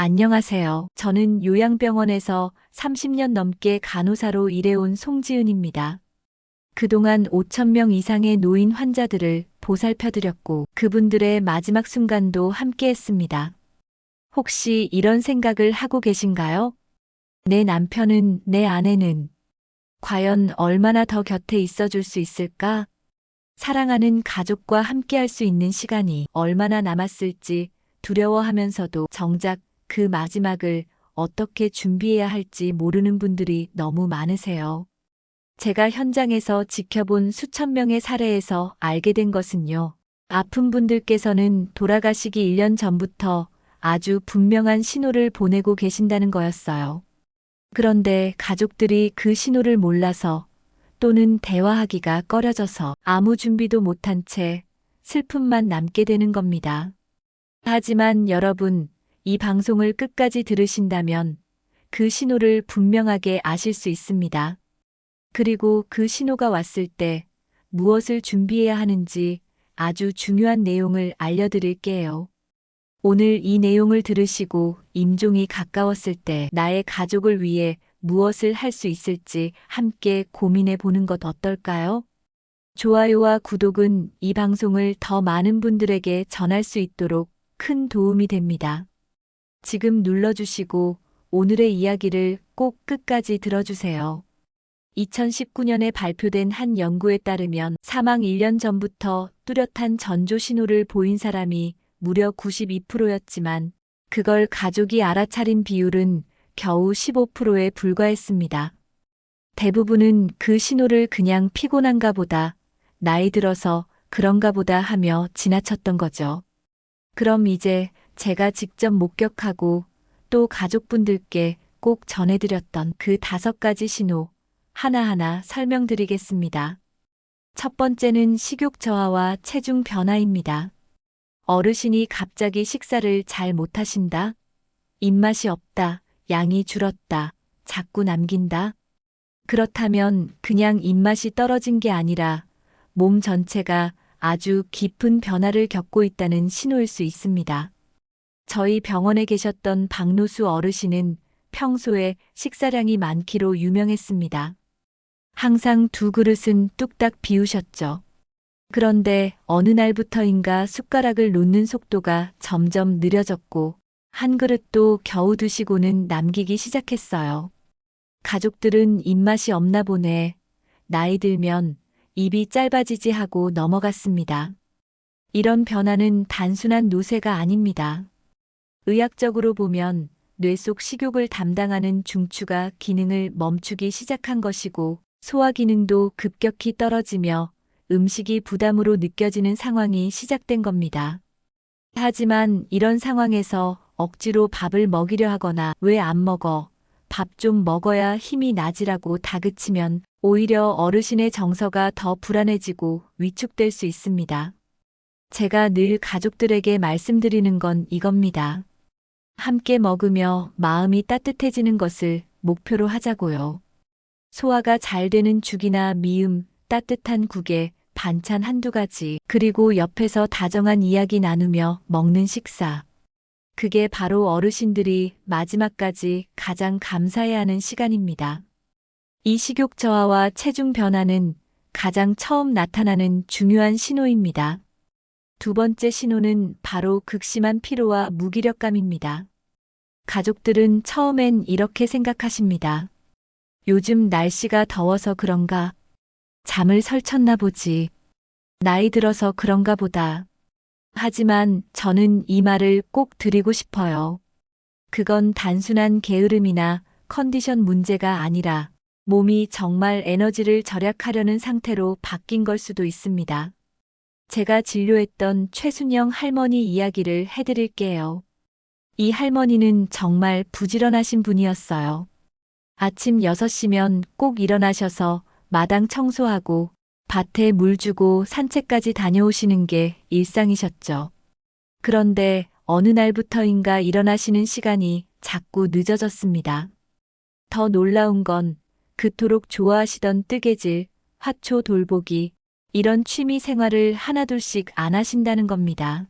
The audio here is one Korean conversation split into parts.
안녕하세요. 저는 요양병원에서 30년 넘게 간호사로 일해온 송지은입니다. 그동안 5천명 이상의 노인 환자들을 보살펴드렸고 그분들의 마지막 순간도 함께 했습니다. 혹시 이런 생각을 하고 계신가요? 내 남편은, 내 아내는 과연 얼마나 더 곁에 있어줄 수 있을까? 사랑하는 가족과 함께 할 수 있는 시간이 얼마나 남았을지 두려워하면서도 정작 그 마지막을 어떻게 준비해야 할지 모르는 분들이 너무 많으세요. 제가 현장에서 지켜본 수천 명의 사례에서 알게 된 것은요. 아픈 분들께서는 돌아가시기 1년 전부터 아주 분명한 신호를 보내고 계신다는 거였어요. 그런데 가족들이 그 신호를 몰라서 또는 대화하기가 꺼려져서 아무 준비도 못한 채 슬픔만 남게 되는 겁니다. 하지만 여러분, 이 방송을 끝까지 들으신다면 그 신호를 분명하게 아실 수 있습니다. 그리고 그 신호가 왔을 때 무엇을 준비해야 하는지 아주 중요한 내용을 알려드릴게요. 오늘 이 내용을 들으시고 임종이 가까웠을 때 나의 가족을 위해 무엇을 할 수 있을지 함께 고민해 보는 것 어떨까요? 좋아요와 구독은 이 방송을 더 많은 분들에게 전할 수 있도록 큰 도움이 됩니다. 지금 눌러주시고 오늘의 이야기를 꼭 끝까지 들어주세요. 2019년에 발표된 한 연구에 따르면 사망 1년 전부터 뚜렷한 전조 신호를 보인 사람이 무려 92%였지만 그걸 가족이 알아차린 비율은 겨우 15%에 불과했습니다. 대부분은 그 신호를 그냥 피곤한가 보다, 나이 들어서 그런가 보다 하며 지나쳤던 거죠. 그럼 이제 제가 직접 목격하고 또 가족분들께 꼭 전해드렸던 그 다섯 가지 신호 하나하나 설명드리겠습니다. 첫 번째는 식욕 저하와 체중 변화입니다. 어르신이 갑자기 식사를 잘 못하신다. 입맛이 없다. 양이 줄었다. 자꾸 남긴다. 그렇다면 그냥 입맛이 떨어진 게 아니라 몸 전체가 아주 깊은 변화를 겪고 있다는 신호일 수 있습니다. 저희 병원에 계셨던 박노수 어르신은 평소에 식사량이 많기로 유명했습니다. 항상 두 그릇은 뚝딱 비우셨죠. 그런데 어느 날부터인가 숟가락을 놓는 속도가 점점 느려졌고 한 그릇도 겨우 드시고는 남기기 시작했어요. 가족들은 입맛이 없나 보네. 나이 들면 입이 짧아지지 하고 넘어갔습니다. 이런 변화는 단순한 노쇠가 아닙니다. 의학적으로 보면 뇌 속 식욕을 담당하는 중추가 기능을 멈추기 시작한 것이고 소화 기능도 급격히 떨어지며 음식이 부담으로 느껴지는 상황이 시작된 겁니다. 하지만 이런 상황에서 억지로 밥을 먹이려 하거나 왜 안 먹어? 밥 좀 먹어야 힘이 나지라고 다그치면 오히려 어르신의 정서가 더 불안해지고 위축될 수 있습니다. 제가 늘 가족들에게 말씀드리는 건 이겁니다. 함께 먹으며 마음이 따뜻해지는 것을 목표로 하자고요. 소화가 잘 되는 죽이나 미음, 따뜻한 국에 반찬 한두 가지, 그리고 옆에서 다정한 이야기 나누며 먹는 식사. 그게 바로 어르신들이 마지막까지 가장 감사해야 하는 시간입니다. 이 식욕 저하와 체중 변화는 가장 처음 나타나는 중요한 신호입니다. 두 번째 신호는 바로 극심한 피로와 무기력감입니다. 가족들은 처음엔 이렇게 생각하십니다. 요즘 날씨가 더워서 그런가? 잠을 설쳤나 보지. 나이 들어서 그런가 보다. 하지만 저는 이 말을 꼭 드리고 싶어요. 그건 단순한 게으름이나 컨디션 문제가 아니라 몸이 정말 에너지를 절약하려는 상태로 바뀐 걸 수도 있습니다. 제가 진료했던 최순영 할머니 이야기를 해드릴게요. 이 할머니는 정말 부지런하신 분이었어요. 아침 6시면 꼭 일어나셔서 마당 청소하고 밭에 물 주고 산책까지 다녀오시는 게 일상이셨죠. 그런데 어느 날부터인가 일어나시는 시간이 자꾸 늦어졌습니다. 더 놀라운 건 그토록 좋아하시던 뜨개질, 화초 돌보기, 이런 취미 생활을 하나둘씩 안 하신다는 겁니다.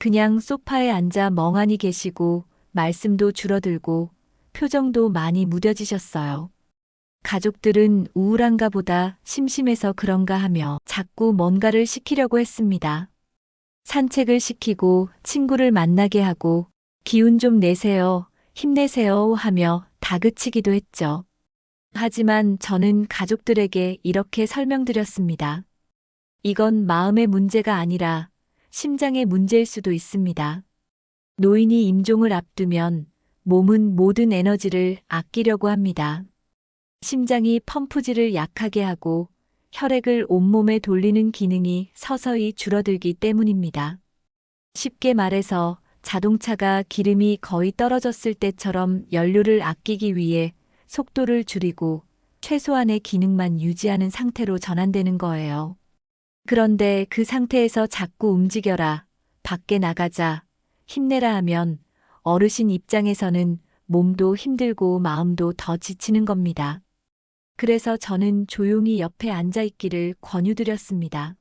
그냥 소파에 앉아 멍하니 계시고 말씀도 줄어들고 표정도 많이 무뎌지셨어요. 가족들은 우울한가 보다 심심해서 그런가 하며 자꾸 뭔가를 시키려고 했습니다. 산책을 시키고 친구를 만나게 하고 기운 좀 내세요, 힘내세요 하며 다그치기도 했죠. 하지만 저는 가족들에게 이렇게 설명드렸습니다. 이건 마음의 문제가 아니라 심장의 문제일 수도 있습니다. 노인이 임종을 앞두면 몸은 모든 에너지를 아끼려고 합니다. 심장이 펌프질을 약하게 하고 혈액을 온몸에 돌리는 기능이 서서히 줄어들기 때문입니다. 쉽게 말해서 자동차가 기름이 거의 떨어졌을 때처럼 연료를 아끼기 위해 속도를 줄이고 최소한의 기능만 유지하는 상태로 전환되는 거예요. 그런데 그 상태에서 자꾸 움직여라, 밖에 나가자, 힘내라 하면 어르신 입장에서는 몸도 힘들고 마음도 더 지치는 겁니다. 그래서 저는 조용히 옆에 앉아 있기를 권유드렸습니다.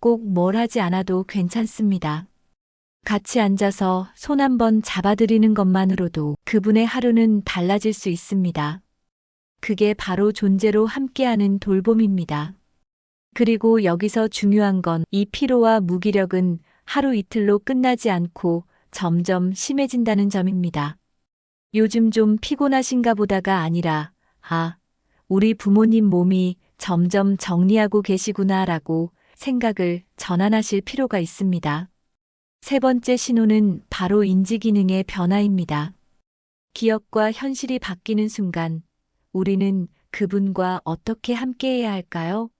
꼭 뭘 하지 않아도 괜찮습니다. 같이 앉아서 손 한번 잡아드리는 것만으로도 그분의 하루는 달라질 수 있습니다. 그게 바로 존재로 함께하는 돌봄입니다. 그리고 여기서 중요한 건 이 피로와 무기력은 하루 이틀로 끝나지 않고 점점 심해진다는 점입니다. 요즘 좀 피곤하신가 보다가 아니라, 아, 우리 부모님 몸이 점점 정리하고 계시구나 라고 생각을 전환하실 필요가 있습니다. 세 번째 신호는 바로 인지 기능의 변화입니다. 기억과 현실이 바뀌는 순간 우리는 그분과 어떻게 함께해야 할까요?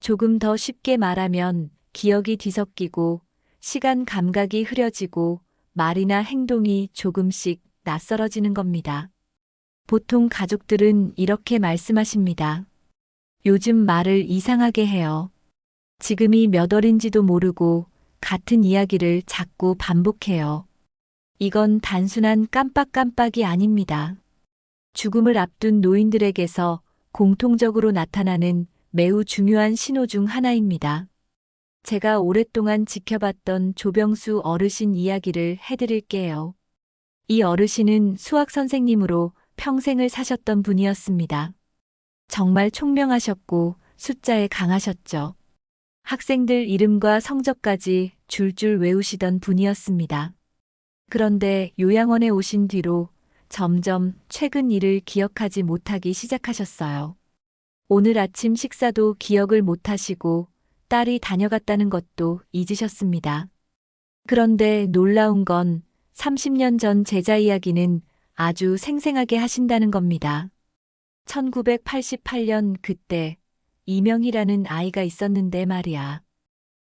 조금 더 쉽게 말하면 기억이 뒤섞이고 시간 감각이 흐려지고 말이나 행동이 조금씩 낯설어지는 겁니다. 보통 가족들은 이렇게 말씀하십니다. 요즘 말을 이상하게 해요. 지금이 몇 월인지도 모르고 같은 이야기를 자꾸 반복해요. 이건 단순한 깜빡깜빡이 아닙니다. 죽음을 앞둔 노인들에게서 공통적으로 나타나는 매우 중요한 신호 중 하나입니다. 제가 오랫동안 지켜봤던 조병수 어르신 이야기를 해드릴게요. 이 어르신은 수학 선생님으로 평생을 사셨던 분이었습니다. 정말 총명하셨고 숫자에 강하셨죠. 학생들 이름과 성적까지 줄줄 외우시던 분이었습니다. 그런데 요양원에 오신 뒤로 점점 최근 일을 기억하지 못하기 시작하셨어요. 오늘 아침 식사도 기억을 못하시고 딸이 다녀갔다는 것도 잊으셨습니다. 그런데 놀라운 건 30년 전 제자 이야기는 아주 생생하게 하신다는 겁니다. 1988년 그때 이명이라는 아이가 있었는데 말이야.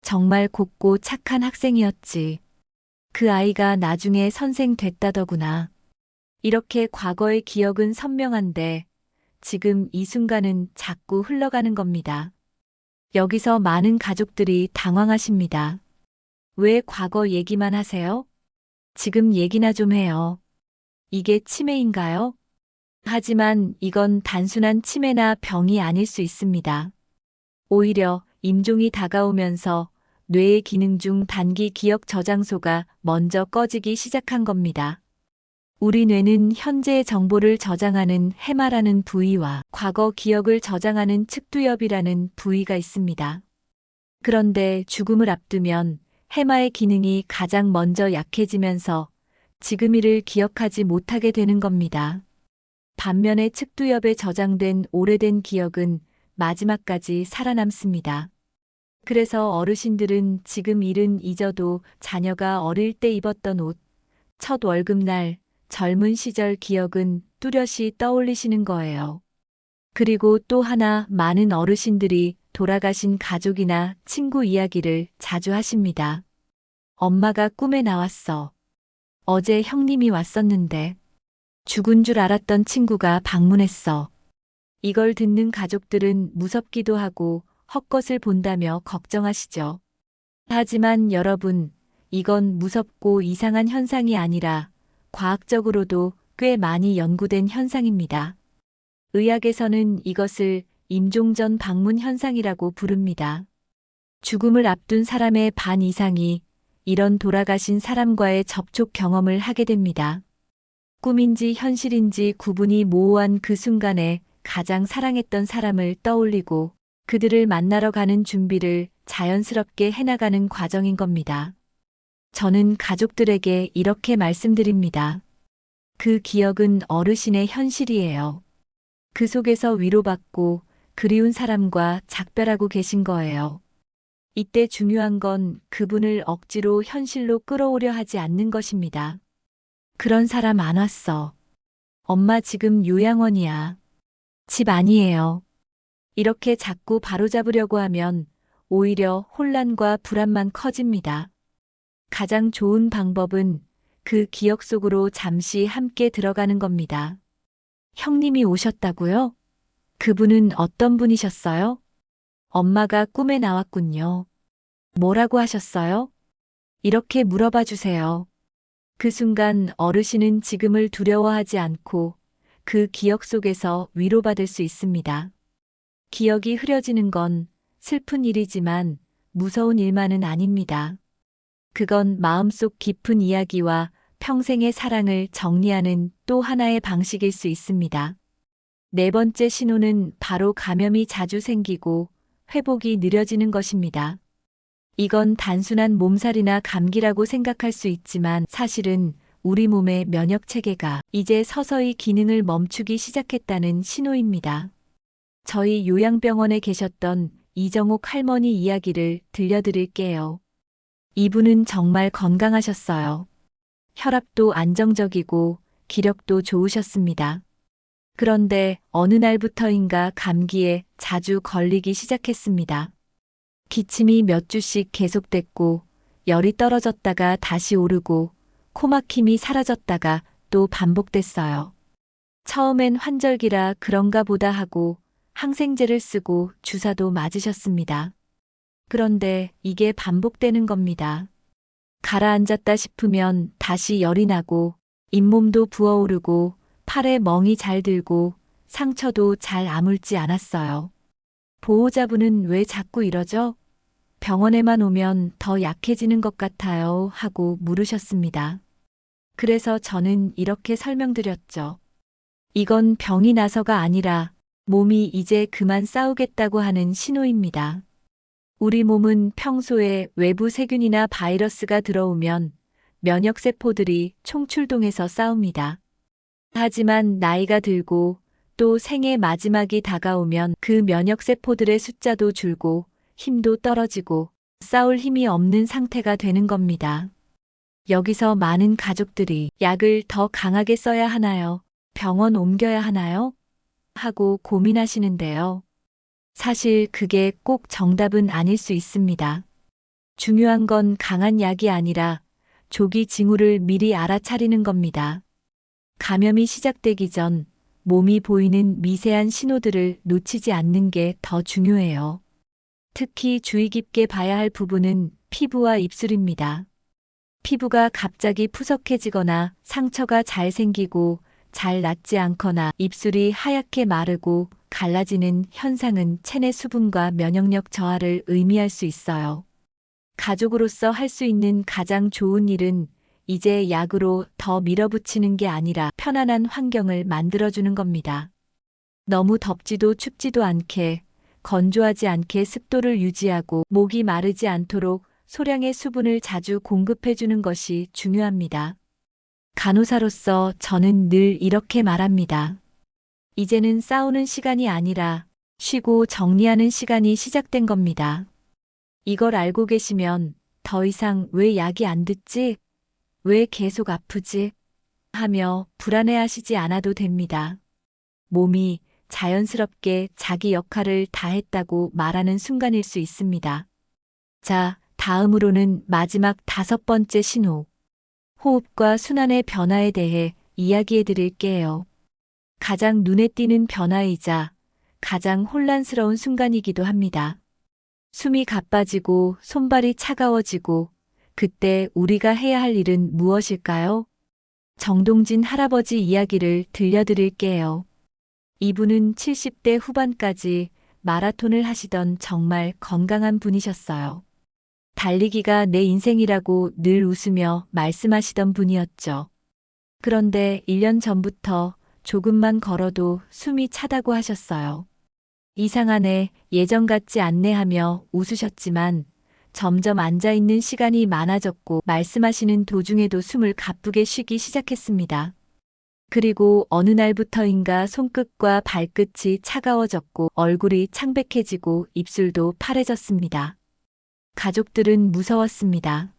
정말 곱고 착한 학생이었지. 그 아이가 나중에 선생 됐다더구나. 이렇게 과거의 기억은 선명한데 지금 이 순간은 자꾸 흘러가는 겁니다. 여기서 많은 가족들이 당황하십니다. 왜 과거 얘기만 하세요? 지금 얘기나 좀 해요. 이게 치매인가요? 하지만 이건 단순한 치매나 병이 아닐 수 있습니다. 오히려 임종이 다가오면서 뇌의 기능 중 단기 기억 저장소가 먼저 꺼지기 시작한 겁니다. 우리 뇌는 현재의 정보를 저장하는 해마라는 부위와 과거 기억을 저장하는 측두엽이라는 부위가 있습니다. 그런데 죽음을 앞두면 해마의 기능이 가장 먼저 약해지면서 지금 일을 기억하지 못하게 되는 겁니다. 반면에 측두엽에 저장된 오래된 기억은 마지막까지 살아남습니다. 그래서 어르신들은 지금 일은 잊어도 자녀가 어릴 때 입었던 옷, 첫 월급날, 젊은 시절 기억은 뚜렷이 떠올리시는 거예요. 그리고 또 하나 많은 어르신들이 돌아가신 가족이나 친구 이야기를 자주 하십니다. 엄마가 꿈에 나왔어. 어제 형님이 왔었는데 죽은 줄 알았던 친구가 방문했어. 이걸 듣는 가족들은 무섭기도 하고 헛것을 본다며 걱정하시죠. 하지만 여러분, 이건 무섭고 이상한 현상이 아니라 과학적으로도 꽤 많이 연구된 현상입니다. 의학에서는 이것을 임종 전 방문 현상이라고 부릅니다. 죽음을 앞둔 사람의 반 이상이 이런 돌아가신 사람과의 접촉 경험을 하게 됩니다. 꿈인지 현실인지 구분이 모호한 그 순간에 가장 사랑했던 사람을 떠올리고 그들을 만나러 가는 준비를 자연스럽게 해나가는 과정인 겁니다. 저는 가족들에게 이렇게 말씀드립니다. 그 기억은 어르신의 현실이에요. 그 속에서 위로받고 그리운 사람과 작별하고 계신 거예요. 이때 중요한 건 그분을 억지로 현실로 끌어오려 하지 않는 것입니다. 그런 사람 안 왔어. 엄마 지금 요양원이야. 집 아니에요. 이렇게 자꾸 바로잡으려고 하면 오히려 혼란과 불안만 커집니다. 가장 좋은 방법은 그 기억 속으로 잠시 함께 들어가는 겁니다. 형님이 오셨다고요? 그분은 어떤 분이셨어요? 엄마가 꿈에 나왔군요. 뭐라고 하셨어요? 이렇게 물어봐 주세요. 그 순간 어르신은 지금을 두려워하지 않고 그 기억 속에서 위로받을 수 있습니다. 기억이 흐려지는 건 슬픈 일이지만 무서운 일만은 아닙니다. 그건 마음속 깊은 이야기와 평생의 사랑을 정리하는 또 하나의 방식일 수 있습니다. 네 번째 신호는 바로 감염이 자주 생기고 회복이 느려지는 것입니다. 이건 단순한 몸살이나 감기라고 생각할 수 있지만 사실은 우리 몸의 면역 체계가 이제 서서히 기능을 멈추기 시작했다는 신호입니다. 저희 요양병원에 계셨던 이정옥 할머니 이야기를 들려드릴게요. 이분은 정말 건강하셨어요. 혈압도 안정적이고 기력도 좋으셨습니다. 그런데 어느 날부터인가 감기에 자주 걸리기 시작했습니다. 기침이 몇 주씩 계속됐고, 열이 떨어졌다가 다시 오르고, 코막힘이 사라졌다가 또 반복됐어요. 처음엔 환절기라 그런가 보다 하고 항생제를 쓰고 주사도 맞으셨습니다. 그런데 이게 반복되는 겁니다. 가라앉았다 싶으면 다시 열이 나고 잇몸도 부어오르고 팔에 멍이 잘 들고 상처도 잘 아물지 않았어요. 보호자분은 왜 자꾸 이러죠? 병원에만 오면 더 약해지는 것 같아요 하고 물으셨습니다. 그래서 저는 이렇게 설명드렸죠. 이건 병이 나서가 아니라 몸이 이제 그만 싸우겠다고 하는 신호입니다. 우리 몸은 평소에 외부 세균이나 바이러스가 들어오면 면역세포들이 총출동해서 싸웁니다. 하지만 나이가 들고 또 생의 마지막이 다가오면 그 면역세포들의 숫자도 줄고 힘도 떨어지고 싸울 힘이 없는 상태가 되는 겁니다. 여기서 많은 가족들이 약을 더 강하게 써야 하나요? 병원 옮겨야 하나요? 하고 고민하시는데요. 사실 그게 꼭 정답은 아닐 수 있습니다. 중요한 건 강한 약이 아니라 조기 징후를 미리 알아차리는 겁니다. 감염이 시작되기 전 몸이 보이는 미세한 신호들을 놓치지 않는 게 더 중요해요. 특히 주의 깊게 봐야 할 부분은 피부와 입술입니다. 피부가 갑자기 푸석해지거나 상처가 잘 생기고 잘 낫지 않거나 입술이 하얗게 마르고 갈라지는 현상은 체내 수분과 면역력 저하를 의미할 수 있어요. 가족으로서 할 수 있는 가장 좋은 일은 이제 약으로 더 밀어붙이는 게 아니라 편안한 환경을 만들어주는 겁니다. 너무 덥지도 춥지도 않게 건조하지 않게 습도를 유지하고 목이 마르지 않도록 소량의 수분을 자주 공급해주는 것이 중요합니다. 간호사로서 저는 늘 이렇게 말합니다. 이제는 싸우는 시간이 아니라 쉬고 정리하는 시간이 시작된 겁니다. 이걸 알고 계시면 더 이상 왜 약이 안 듣지? 왜 계속 아프지? 하며 불안해 하시지 않아도 됩니다. 몸이 자연스럽게 자기 역할을 다했다고 말하는 순간일 수 있습니다. 자, 다음으로는 마지막 다섯 번째 신호. 호흡과 순환의 변화에 대해 이야기해 드릴게요. 가장 눈에 띄는 변화이자 가장 혼란스러운 순간이기도 합니다. 숨이 가빠지고 손발이 차가워지고 그때 우리가 해야 할 일은 무엇일까요? 정동진 할아버지 이야기를 들려드릴게요. 이분은 70대 후반까지 마라톤을 하시던 정말 건강한 분이셨어요. 달리기가 내 인생이라고 늘 웃으며 말씀하시던 분이었죠. 그런데 1년 전부터 조금만 걸어도 숨이 차다고 하셨어요. 이상하네, 예전 같지 않네 하며 웃으셨지만 점점 앉아있는 시간이 많아졌고 말씀하시는 도중에도 숨을 가쁘게 쉬기 시작했습니다. 그리고 어느 날부터인가 손끝과 발끝이 차가워졌고 얼굴이 창백해지고 입술도 파래졌습니다. 가족들은 무서웠습니다.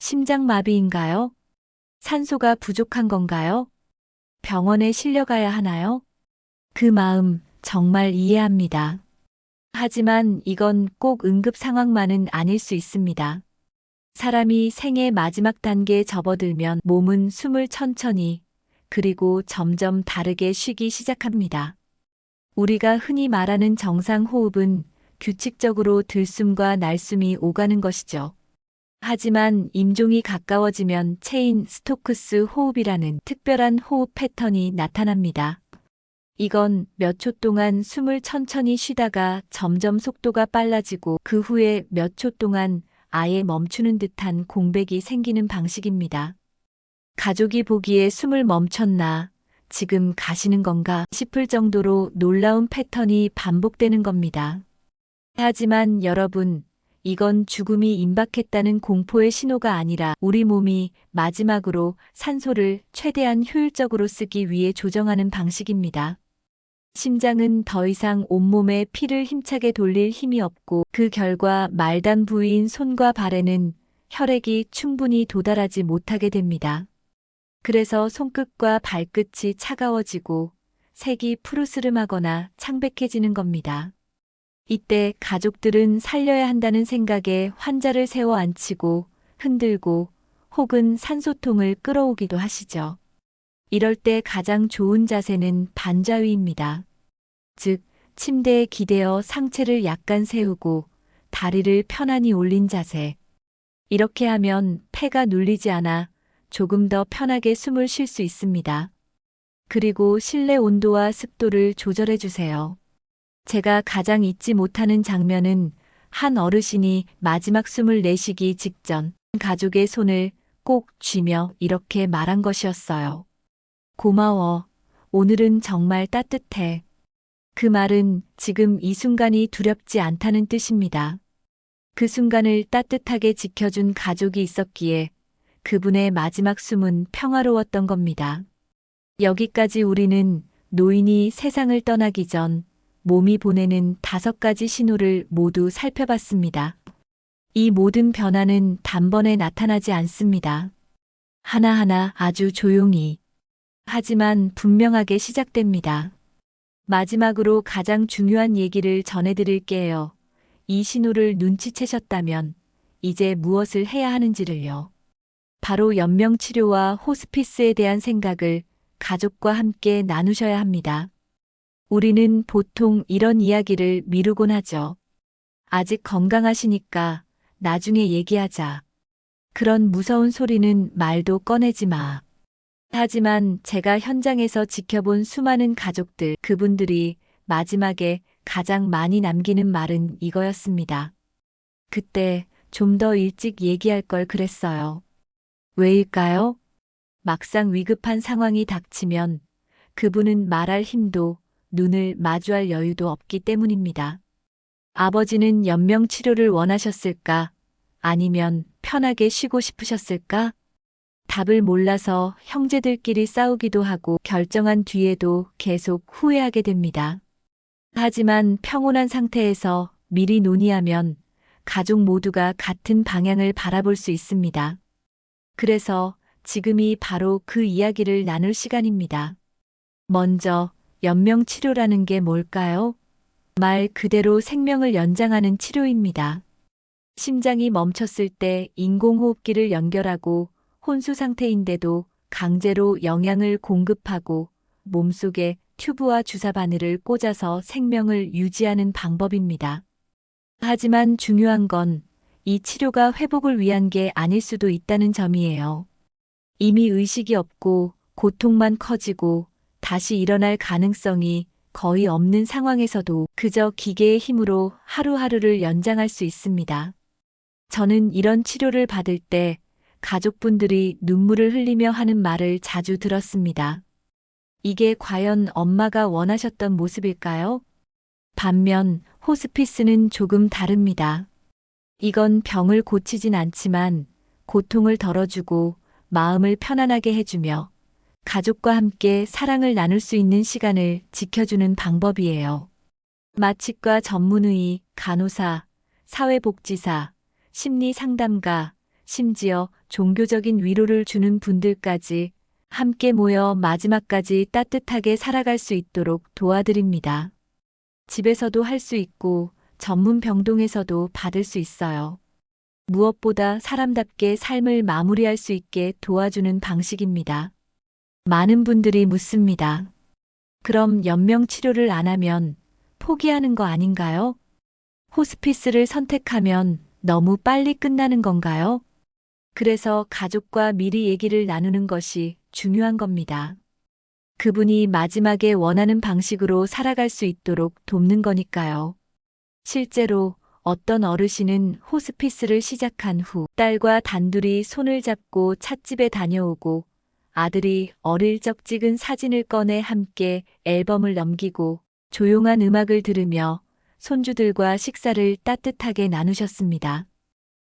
심장마비인가요? 산소가 부족한 건가요? 병원에 실려가야 하나요? 그 마음 정말 이해합니다. 하지만 이건 꼭 응급 상황만은 아닐 수 있습니다. 사람이 생의 마지막 단계에 접어들면 몸은 숨을 천천히 그리고 점점 다르게 쉬기 시작합니다. 우리가 흔히 말하는 정상 호흡은 규칙적으로 들숨과 날숨이 오가는 것이죠. 하지만 임종이 가까워지면 체인 스토크스 호흡이라는 특별한 호흡 패턴이 나타납니다. 이건 몇 초 동안 숨을 천천히 쉬다가 점점 속도가 빨라지고 그 후에 몇 초 동안 아예 멈추는 듯한 공백이 생기는 방식입니다. 가족이 보기에 숨을 멈췄나, 지금 가시는 건가 싶을 정도로 놀라운 패턴이 반복되는 겁니다. 하지만 여러분, 이건 죽음이 임박했다는 공포의 신호가 아니라 우리 몸이 마지막으로 산소를 최대한 효율적으로 쓰기 위해 조정하는 방식입니다. 심장은 더 이상 온몸에 피를 힘차게 돌릴 힘이 없고 그 결과 말단 부위인 손과 발에는 혈액이 충분히 도달하지 못하게 됩니다. 그래서 손끝과 발끝이 차가워지고 색이 푸르스름하거나 창백해지는 겁니다. 이때 가족들은 살려야 한다는 생각에 환자를 세워 앉히고 흔들고 혹은 산소통을 끌어오기도 하시죠. 이럴 때 가장 좋은 자세는 반좌위입니다. 즉, 침대에 기대어 상체를 약간 세우고 다리를 편안히 올린 자세. 이렇게 하면 폐가 눌리지 않아 조금 더 편하게 숨을 쉴 수 있습니다. 그리고 실내 온도와 습도를 조절해 주세요. 제가 가장 잊지 못하는 장면은 한 어르신이 마지막 숨을 내쉬기 직전 가족의 손을 꼭 쥐며 이렇게 말한 것이었어요. 고마워. 오늘은 정말 따뜻해. 그 말은 지금 이 순간이 두렵지 않다는 뜻입니다. 그 순간을 따뜻하게 지켜준 가족이 있었기에 그분의 마지막 숨은 평화로웠던 겁니다. 여기까지 우리는 노인이 세상을 떠나기 전 몸이 보내는 다섯 가지 신호를 모두 살펴봤습니다. 이 모든 변화는 단번에 나타나지 않습니다. 하나하나 아주 조용히. 하지만 분명하게 시작됩니다. 마지막으로 가장 중요한 얘기를 전해드릴게요. 이 신호를 눈치채셨다면 이제 무엇을 해야 하는지를요. 바로 연명치료와 호스피스에 대한 생각을 가족과 함께 나누셔야 합니다. 우리는 보통 이런 이야기를 미루곤 하죠. 아직 건강하시니까 나중에 얘기하자. 그런 무서운 소리는 말도 꺼내지 마. 하지만 제가 현장에서 지켜본 수많은 가족들, 그분들이 마지막에 가장 많이 남기는 말은 이거였습니다. 그때 좀 더 일찍 얘기할 걸 그랬어요. 왜일까요? 막상 위급한 상황이 닥치면 그분은 말할 힘도 눈을 마주할 여유도 없기 때문입니다. 아버지는 연명 치료를 원하셨을까? 아니면 편하게 쉬고 싶으셨을까? 답을 몰라서 형제들끼리 싸우기도 하고 결정한 뒤에도 계속 후회하게 됩니다. 하지만 평온한 상태에서 미리 논의하면 가족 모두가 같은 방향을 바라볼 수 있습니다. 그래서 지금이 바로 그 이야기를 나눌 시간입니다. 먼저 연명 치료라는 게 뭘까요? 말 그대로 생명을 연장하는 치료입니다. 심장이 멈췄을 때 인공호흡기를 연결하고 혼수 상태인데도 강제로 영양을 공급하고 몸속에 튜브와 주사 바늘을 꽂아서 생명을 유지하는 방법입니다. 하지만 중요한 건 이 치료가 회복을 위한 게 아닐 수도 있다는 점이에요. 이미 의식이 없고 고통만 커지고 다시 일어날 가능성이 거의 없는 상황에서도 그저 기계의 힘으로 하루하루를 연장할 수 있습니다. 저는 이런 치료를 받을 때 가족분들이 눈물을 흘리며 하는 말을 자주 들었습니다. 이게 과연 엄마가 원하셨던 모습일까요? 반면 호스피스는 조금 다릅니다. 이건 병을 고치진 않지만 고통을 덜어주고 마음을 편안하게 해주며 가족과 함께 사랑을 나눌 수 있는 시간을 지켜주는 방법이에요. 마취과 전문의, 간호사, 사회복지사, 심리상담가, 심지어 종교적인 위로를 주는 분들까지 함께 모여 마지막까지 따뜻하게 살아갈 수 있도록 도와드립니다. 집에서도 할 수 있고 전문 병동에서도 받을 수 있어요. 무엇보다 사람답게 삶을 마무리할 수 있게 도와주는 방식입니다. 많은 분들이 묻습니다. 그럼 연명 치료를 안 하면 포기하는 거 아닌가요? 호스피스를 선택하면 너무 빨리 끝나는 건가요? 그래서 가족과 미리 얘기를 나누는 것이 중요한 겁니다. 그분이 마지막에 원하는 방식으로 살아갈 수 있도록 돕는 거니까요. 실제로 어떤 어르신은 호스피스를 시작한 후 딸과 단둘이 손을 잡고 찻집에 다녀오고 아들이 어릴 적 찍은 사진을 꺼내 함께 앨범을 넘기고 조용한 음악을 들으며 손주들과 식사를 따뜻하게 나누셨습니다.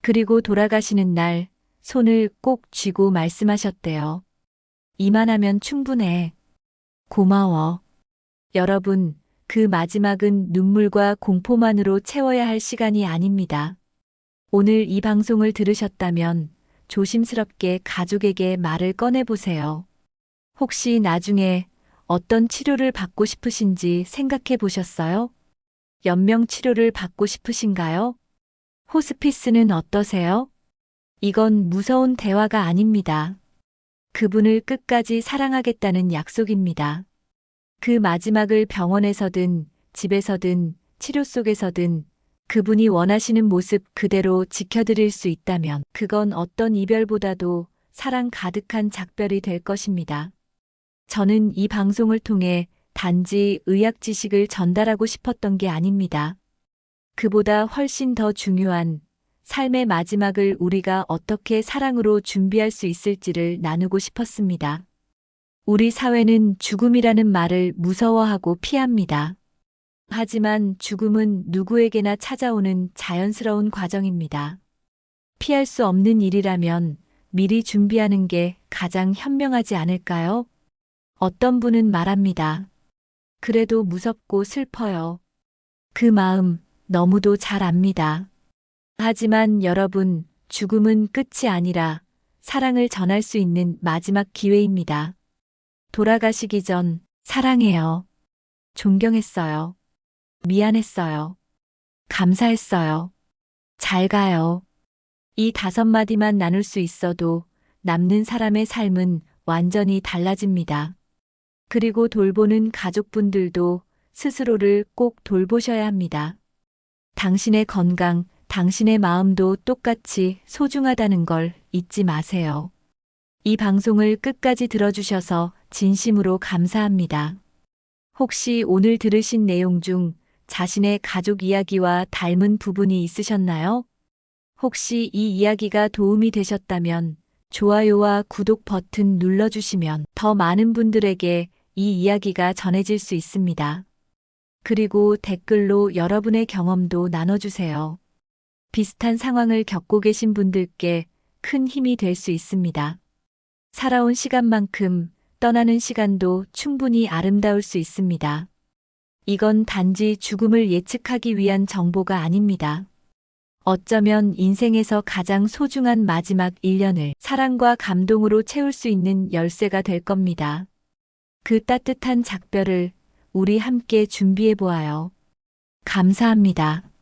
그리고 돌아가시는 날 손을 꼭 쥐고 말씀하셨대요. 이만하면 충분해. 고마워. 여러분, 그 마지막은 눈물과 공포만으로 채워야 할 시간이 아닙니다. 오늘 이 방송을 들으셨다면 조심스럽게 가족에게 말을 꺼내보세요. 혹시 나중에 어떤 치료를 받고 싶으신지 생각해 보셨어요? 연명 치료를 받고 싶으신가요? 호스피스는 어떠세요? 이건 무서운 대화가 아닙니다. 그분을 끝까지 사랑하겠다는 약속입니다. 그 마지막을 병원에서든 집에서든 치료 속에서든 그분이 원하시는 모습 그대로 지켜드릴 수 있다면 그건 어떤 이별보다도 사랑 가득한 작별이 될 것입니다. 저는 이 방송을 통해 단지 의학 지식을 전달하고 싶었던 게 아닙니다. 그보다 훨씬 더 중요한 삶의 마지막을 우리가 어떻게 사랑으로 준비할 수 있을지를 나누고 싶었습니다. 우리 사회는 죽음이라는 말을 무서워하고 피합니다. 하지만 죽음은 누구에게나 찾아오는 자연스러운 과정입니다. 피할 수 없는 일이라면 미리 준비하는 게 가장 현명하지 않을까요? 어떤 분은 말합니다. 그래도 무섭고 슬퍼요. 그 마음 너무도 잘 압니다. 하지만 여러분, 죽음은 끝이 아니라 사랑을 전할 수 있는 마지막 기회입니다. 돌아가시기 전 사랑해요. 존경했어요. 미안했어요. 감사했어요. 잘 가요. 이 다섯 마디만 나눌 수 있어도 남는 사람의 삶은 완전히 달라집니다. 그리고 돌보는 가족분들도 스스로를 꼭 돌보셔야 합니다. 당신의 건강, 당신의 마음도 똑같이 소중하다는 걸 잊지 마세요. 이 방송을 끝까지 들어주셔서 진심으로 감사합니다. 혹시 오늘 들으신 내용 중 자신의 가족 이야기와 닮은 부분이 있으셨나요? 혹시 이 이야기가 도움이 되셨다면 좋아요와 구독 버튼 눌러주시면 더 많은 분들에게 이 이야기가 전해질 수 있습니다. 그리고 댓글로 여러분의 경험도 나눠주세요. 비슷한 상황을 겪고 계신 분들께 큰 힘이 될 수 있습니다. 살아온 시간만큼 떠나는 시간도 충분히 아름다울 수 있습니다. 이건 단지 죽음을 예측하기 위한 정보가 아닙니다. 어쩌면 인생에서 가장 소중한 마지막 1년을 사랑과 감동으로 채울 수 있는 열쇠가 될 겁니다. 그 따뜻한 작별을 우리 함께 준비해 보아요. 감사합니다.